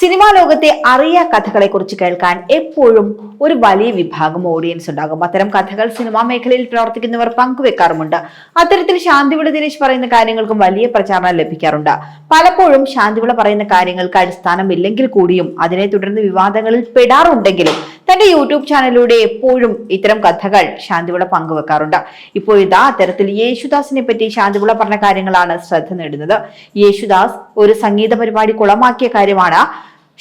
Cinema ലോകത്തെ അറിയ കഥകളെ കുറിച്ച് കേൾക്കാൻ എപ്പോഴും ഒരു വലിയ വിഭാഗം ഓഡിയൻസ് ഉണ്ടാകും. അത്തരം കഥകൾ സിനിമാ മേഖലയിൽ പ്രവർത്തിക്കുന്നവർ പങ്കുവെക്കാറുമുണ്ട്. അത്തരത്തിൽ ശാന്തിവിള ദിനേശ് പറയുന്ന കാര്യങ്ങൾക്കും വലിയ പ്രചാരണം ലഭിക്കാറുണ്ട്. പലപ്പോഴും ശാന്തിവിള പറയുന്ന കാര്യങ്ങൾക്ക് അടിസ്ഥാനമില്ലെങ്കിൽ കൂടിയും അതിനെ തുടർന്ന് വിവാദങ്ങളിൽ പെടാറുണ്ടെങ്കിലും തന്റെ യൂട്യൂബ് ചാനലിലൂടെ എപ്പോഴും ഇത്തരം കഥകൾ ശാന്തിവിള പങ്കുവെക്കാറുണ്ട്. ഇപ്പോൾ ഇതാ അത്തരത്തിൽ യേശുദാസിനെ പറ്റി ശാന്തിവിള പറഞ്ഞ കാര്യങ്ങളാണ് ശ്രദ്ധ നേടുന്നത്. യേശുദാസ് ഒരു സംഗീത പരിപാടി കുളമാക്കിയ കാര്യമാണ്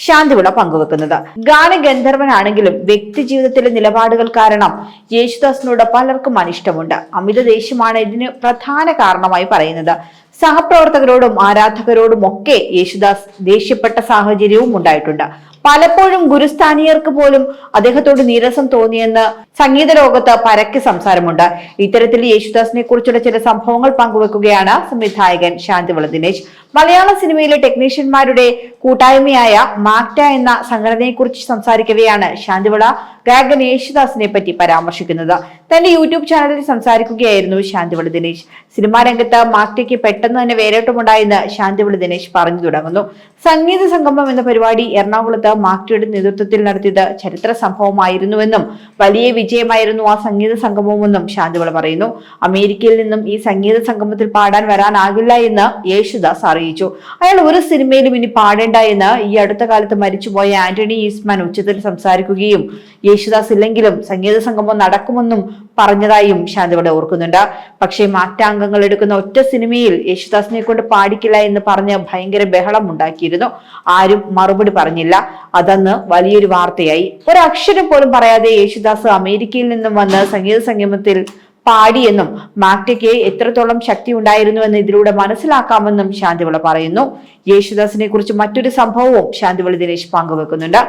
ശാന്തിവിള പങ്കുവെക്കുന്നത്. ഗാനഗന്ധർവനാണെങ്കിലും വ്യക്തി ജീവിതത്തിലെ നിലപാടുകൾ കാരണം യേശുദാസിനോട് പലർക്കും അനിഷ്ടമുണ്ട്. അമിത ദേഷ്യമാണ് ഇതിന് പ്രധാന കാരണമായി പറയുന്നത്. സഹപ്രവർത്തകരോടും ആരാധകരോടും ഒക്കെ യേശുദാസ് ദേഷ്യപ്പെട്ട സാഹചര്യവും ഉണ്ടായിട്ടുണ്ട്. പലപ്പോഴും ഗുരുസ്ഥാനീയർക്ക് പോലും അദ്ദേഹത്തോട് നീരസം തോന്നിയെന്ന് സംഗീത ലോകത്ത് പരക്കെ സംസാരമുണ്ട്. ഇത്തരത്തിൽ യേശുദാസിനെ കുറിച്ചുള്ള ചില സംഭവങ്ങൾ പങ്കുവെക്കുകയാണ് സംവിധായകൻ ശാന്തിവള ദിനേശ്. മലയാള സിനിമയിലെ ടെക്നീഷ്യന്മാരുടെ കൂട്ടായ്മയായ മാക്ട എന്ന സംഘടനയെക്കുറിച്ച് സംസാരിക്കവെയാണ് ശാന്തിവിള. ഗായകൻ യേശുദാസിനെ പറ്റി പരാമർശിക്കുന്നത്. തന്റെ യൂട്യൂബ് ചാനലിൽ സംസാരിക്കുകയായിരുന്നു ശാന്തിവിളി ദിനേശ്. സിനിമാ രംഗത്ത് മാർട്ടിക്ക് പെട്ടെന്ന് തന്നെ വേരോട്ടമുണ്ടായെന്ന് ശാന്തിവിളി ദിനേശ് പറഞ്ഞു തുടങ്ങുന്നു. സംഗീത സംഗമം എന്ന പരിപാടി എറണാകുളത്ത് മാക്ടിയുടെ നേതൃത്വത്തിൽ നടത്തിയത് ചരിത്ര സംഭവമായിരുന്നുവെന്നും വലിയ വിജയമായിരുന്നു ആ സംഗീത സംഗമമെന്നും ശാന്തിവള പറയുന്നു. അമേരിക്കയിൽ നിന്നും ഈ സംഗീത സംഗമത്തിൽ പാടാൻ വരാനാകില്ല എന്ന് യേശുദാസ് അറിയിച്ചു. അയാൾ ഒരു സിനിമയിലും ഇനി പാടേണ്ട എന്ന് ഈ അടുത്ത കാലത്ത് മരിച്ചുപോയ ആന്റണി ഈസ്മാൻ ഉച്ചത്തിൽ സംസാരിക്കുകയും യേശുദാസ് ഇല്ലെങ്കിലും സംഗീത സംഗമം നടക്കുമെന്നും പറഞ്ഞതായും ശാന്തിവള ഓർക്കുന്നുണ്ട്. പക്ഷേ മാറ്റാംഗങ്ങൾ എടുക്കുന്ന ഒറ്റ സിനിമയിൽ യേശുദാസിനെ കൊണ്ട് പാടിക്കില്ല എന്ന് പറഞ്ഞ് ഭയങ്കര ബഹളം ഉണ്ടാക്കിയിരുന്നു ആരും മറുപടി പറഞ്ഞില്ല. അതന്ന് വലിയൊരു വാർത്തയായി. ഒരക്ഷരം പോലും പറയാതെ യേശുദാസ് അമേരിക്കയിൽ നിന്നും വന്ന് സംഗീത സംഗമത്തിൽ പാടിയെന്നും മാക്ടയ്ക്ക് എത്രത്തോളം ശക്തി ഉണ്ടായിരുന്നുവെന്ന് ഇതിലൂടെ മനസ്സിലാക്കാമെന്നും ശാന്തിവിള പറയുന്നു. യേശുദാസിനെ കുറിച്ച് മറ്റൊരു സംഭവവും ശാന്തിവിള ദിനേശ് പങ്കുവെക്കുന്നുണ്ട്.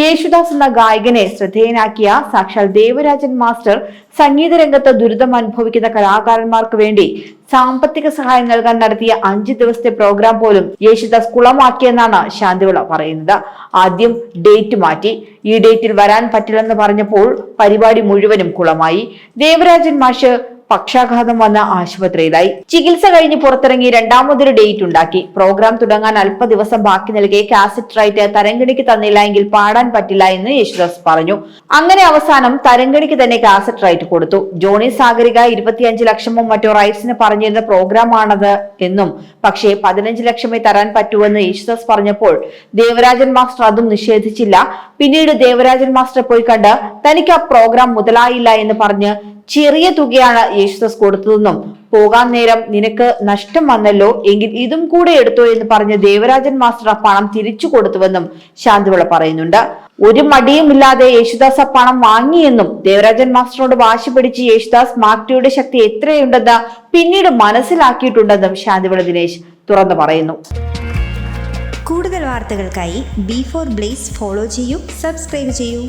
യേശുദാസ് എന്ന ഗായകനെ ശ്രദ്ധേയനാക്കിയ സാക്ഷാൽ ദേവരാജൻ മാസ്റ്റർ സംഗീത രംഗത്ത് ദുരിതം അനുഭവിക്കുന്ന കലാകാരന്മാർക്ക് വേണ്ടി സാമ്പത്തിക സഹായം നൽകാൻ നടത്തിയ അഞ്ച് ദിവസത്തെ പ്രോഗ്രാം പോലും യേശുദാസ് കുളമാക്കിയെന്നാണ് ശാന്തിവിള പറയുന്നത്. ആദ്യം ഡേറ്റ് മാറ്റി. ഈ ഡേറ്റിൽ വരാൻ പറ്റില്ലെന്ന് പറഞ്ഞപ്പോൾ പരിപാടി മുഴുവനും കുളമായി. ദേവരാജൻ മാഷ് പക്ഷാഘാതം വന്ന ആശുപത്രിയിലായി. ചികിത്സ കഴിഞ്ഞ് പുറത്തിറങ്ങി രണ്ടാമതൊരു ഡേറ്റ് ഉണ്ടാക്കി. പ്രോഗ്രാം തുടങ്ങാൻ അല്പ ദിവസം ബാക്കി നൽകിയ കാസറ്റ് റൈറ്റ് തരംഗണിക്ക് തന്നില്ല എങ്കിൽ പാടാൻ പറ്റില്ല എന്ന് യേശുദാസ് പറഞ്ഞു. അങ്ങനെ അവസാനം തരംഗണിക്ക് തന്നെ കാസറ്റ് റൈറ്റ് കൊടുത്തു. ജോണി സാഗരിക ഇരുപത്തിയഞ്ച് ലക്ഷമോ മറ്റോ റൈറ്റ്സിന് പറഞ്ഞിരുന്ന പ്രോഗ്രാമാണത് എന്നും പക്ഷേ പതിനഞ്ച് ലക്ഷമേ തരാൻ പറ്റൂവെന്ന് യേശുദാസ് പറഞ്ഞപ്പോൾ ദേവരാജൻ മാസ്റ്റർ അതും നിഷേധിച്ചില്ല. പിന്നീട് ദേവരാജൻ മാസ്റ്റർ പോയി കണ്ട് തനിക്ക് ആ പ്രോഗ്രാം മുതലായില്ല എന്ന് പറഞ്ഞ് ചെറിയ തുകയാണ് യേശുദാസ് കൊടുത്തതെന്നും പോകാൻ നേരം നിനക്ക് നഷ്ടം വന്നല്ലോ എങ്കിൽ ഇതും കൂടെ എടുത്തോ എന്ന് പറഞ്ഞ് ദേവരാജൻ മാസ്റ്റർ ആ പണം തിരിച്ചു കൊടുത്തുവെന്നും ശാന്തിവിള പറയുന്നുണ്ട്. ഒരു മടിയുമില്ലാതെ യേശുദാസ് ആ പണം വാങ്ങിയെന്നും ദേവരാജൻ മാസ്റ്ററോട് വാശി പിടിച്ച് യേശുദാസ് മാക്ടിയുടെ ശക്തി എത്രയുണ്ടെന്ന് പിന്നീട് മനസ്സിലാക്കിയിട്ടുണ്ടെന്നും ശാന്തിവിള ദിനേശ് തുറന്നു പറയുന്നു. കൂടുതൽ വാർത്തകൾക്കായി ബി ഫോർ ബ്ലേസ് ഫോളോ ചെയ്യൂ സബ്സ്ക്രൈബ് ചെയ്യൂ.